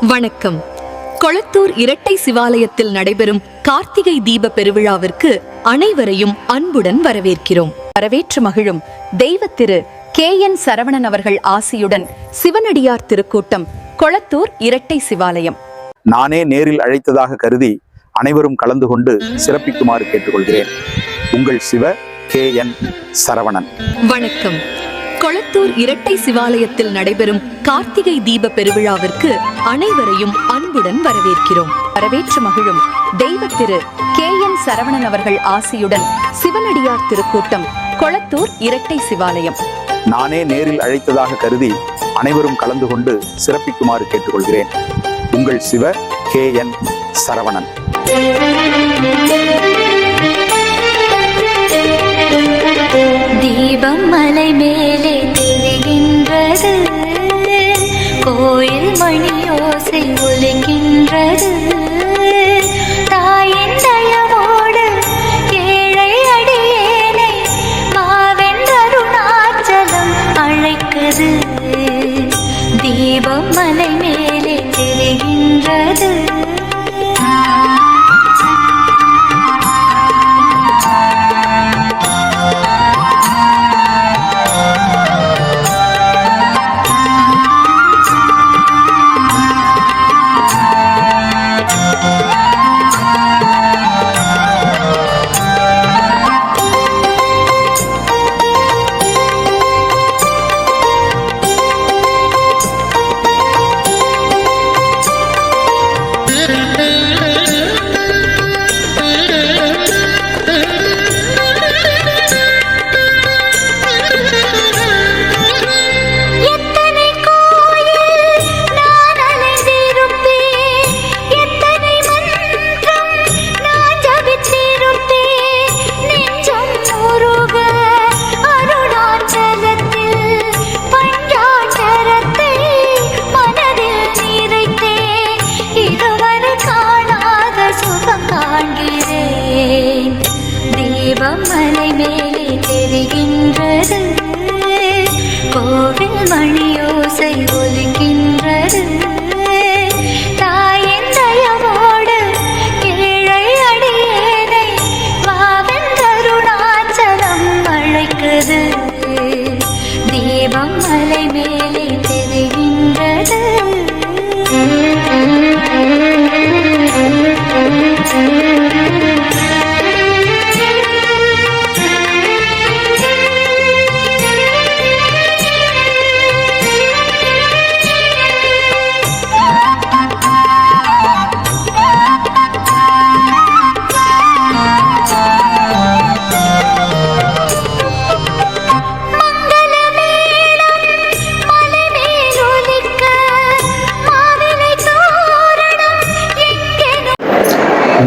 வணக்கம். கொளத்தூர் இரட்டை சிவாலயத்தில் நடைபெறும் கார்த்திகை தீப பெருவிழாவிற்கு அனைவரையும் அன்புடன் வரவேற்கிறோம். வரவேற்று மகிழும் தெய்வ திரு கே என் சரவணன் அவர்கள் ஆசியுடன் சிவனடியார் திருக்கூட்டம் கொளத்தூர் இரட்டை சிவாலயம். நானே நேரில் அழைத்ததாக கருதி அனைவரும் கலந்து கொண்டு சிறப்பிக்குமாறு கேட்டுக்கொள்கிறேன். உங்கள் சிவ கே என் சரவணன். வணக்கம். கொளத்தூர் இரட்டை சிவாலயத்தில் நடைபெறும் கார்த்திகை தீப பெருவிழாவிற்கு அனைவரையும் அன்புடன் வரவேற்கிறோம். வரவேற்று மகிழும் தெய்வ திரு கே என் சரவணன் அவர்கள் ஆசியுடன் சிவனடியார் திருக்கூட்டம் கொளத்தூர் இரட்டை சிவாலயம். நானே நேரில் அழைத்ததாக கருதி அனைவரும் கலந்து கொண்டு சிறப்பிக்குமாறு கேட்டுக்கொள்கிறேன். உங்கள் சிவ கே என் சரவணன். தீபம் மலை மேலே மலை மேலே தெரிகின்றது. கோவில் மணியோசை ஒலிக்கின்றது.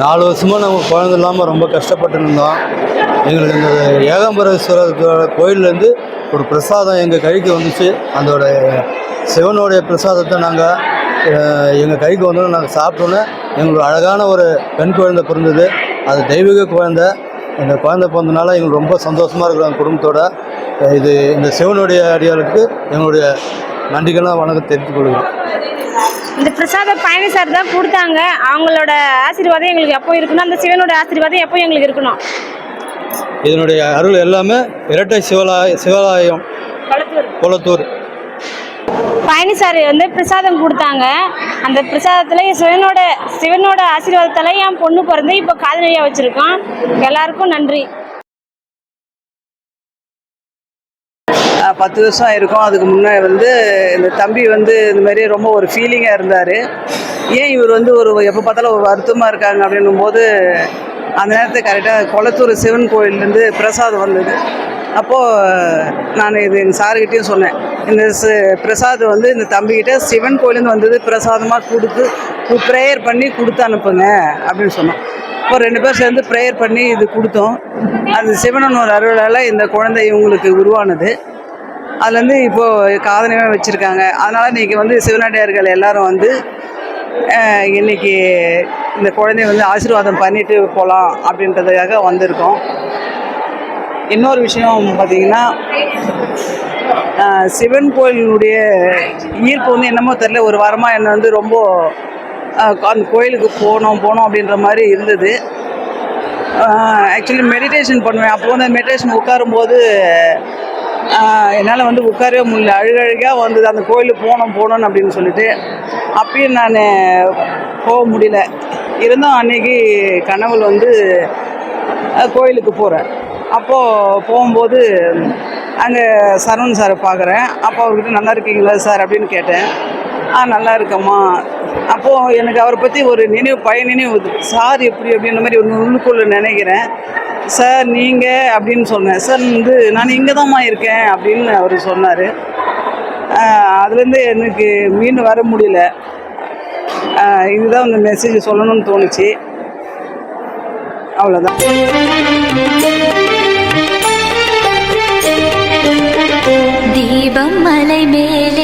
நாலு வருஷமாக நம்ம குழந்தை இல்லாமல் ரொம்ப கஷ்டப்பட்டு இருந்தோம் எங்களுக்கு இந்த ஏகாம்பரேஸ்வரர் கோயிலேருந்து ஒரு பிரசாதம் எங்கள் கைக்கு வந்துச்சு. அதோட சிவனுடைய பிரசாதத்தை நாங்கள் எங்கள் கைக்கு வந்தோம் நாங்கள் சாப்பிட்டோன்னே எங்களுக்கு அழகான ஒரு பெண் குழந்தை பிறந்தது. அது தெய்வீக குழந்தை. இந்த குழந்தை பிறந்தனால எங்களுக்கு ரொம்ப சந்தோஷமாக இருக்கிறோம் குடும்பத்தோட. இது இந்த சிவனுடைய அடியாருக்கு எங்களுடைய நன்றிகளாக வணக்கம் தெரிவித்துக் கொள்கிறோம். இந்த பிரசாதம் பழனி சார் தான் கொடுத்தாங்க. அவங்களோட ஆசீர்வாதம் எங்களுக்கு எப்போ இருக்கணும்? அந்த சிவனோட ஆசீர்வாதம் எப்போ எங்களுக்கு இருக்கணும்? இதனுடைய அருள் எல்லாமே இரட்டை சிவலாய சிவாலயம் குளத்தூர். பழனி சார் வந்து பிரசாதம் கொடுத்தாங்க. அந்த பிரசாதத்தில் சிவனோட சிவனோட ஆசீர்வாதத்தால் என் பொண்ணு பிறந்து இப்போ காதலியாக வச்சுருக்கோம் எல்லாருக்கும் நன்றி. பத்து வருஷம் இருக்கும் அதுக்கு முன்னே வந்து இந்த தம்பி வந்து இந்த மாதிரி ரொம்ப ஒரு ஃபீலிங்காக இருந்தார். ஏன் இவர் வந்து ஒரு எப்போ பார்த்தாலும் ஒரு வருத்தமாக இருக்காங்க அப்படின்னும் போது அந்த நேரத்தை கரெக்டாக கொளத்தூர் சிவன் கோயிலேருந்து பிரசாதம் வந்தது. அப்போது நான் இது எங்கள் சாருக்கிட்டேயும் சொன்னேன். இந்த பிரசாதம் வந்து இந்த தம்பிக்கிட்ட சிவன் கோயிலேருந்து வந்தது பிரசாதமாக கொடுத்து ப்ரேயர் பண்ணி கொடுத்து அனுப்புங்க அப்படின்னு சொன்னோம். இப்போ ரெண்டு பேர் சேர்ந்து ப்ரேயர் பண்ணி இது கொடுத்தோம். அந்த சிவனன் ஒரு அருளால் இந்த குழந்தை இவங்களுக்கு உருவானது. அதுலேருந்து இப்போது காதலியமாக வச்சுருக்காங்க. அதனால் இன்றைக்கி வந்து சிவனடியார்கள் எல்லாரும் வந்து இன்னைக்கு இந்த குழந்தைய வந்து ஆசீர்வாதம் பண்ணிட்டு போகலாம் அப்படின்றதுக்காக வந்திருக்கோம். இன்னொரு விஷயம் பார்த்தீங்கன்னா சிவன் கோயிலினுடைய ஈர்ப்பு வந்து என்னமோ தெரில ஒரு வாரமாக என்னை வந்து ரொம்ப அந்த கோயிலுக்கு போகணும் போகணும் அப்படின்ற மாதிரி இருந்தது. ஆக்சுவலி மெடிடேஷன் பண்ணுவேன். அப்போ வந்து மெடிடேஷன் உட்காரும்போது என்னால் வந்து உட்காரவே முடியல. அழுகழுகாக வந்தது. அந்த கோயிலுக்கு போகணும் போகணும் அப்படின்னு சொல்லிட்டு அப்பயும் நான் போக முடியல. இருந்தும் அன்னைக்கு கனவுல வந்து கோயிலுக்கு போகிறேன் அப்போது போகும்போது அங்கே சரவண் சாரை பார்க்குறேன் அப்போ அவர்கிட்ட நல்லா இருக்கீங்களா சார்? அப்படின்னு கேட்டேன். ஆ நல்லா இருக்கம்மா. அப்போது எனக்கு அவரை பற்றி ஒரு நினைவு பய நினைவு சார் எப்படி? அப்படின்ற மாதிரி ஒன்று உள்ளுக்குள்ளே நினைக்கிறேன். சார் நீங்கள் அப்படின்னு சொன்னேன். சார் வந்து நான் இங்கே தான்மா இருக்கேன் அப்படின்னு அவர் சொன்னார். அதுலேருந்து எனக்கு மீண்டும் வர முடியல. இதுதான் இந்த மெசேஜ் சொல்லணும்னு தோணுச்சு. அவ்வளோதான் தீபம் மலை மேலே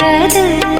தெரிகின்றது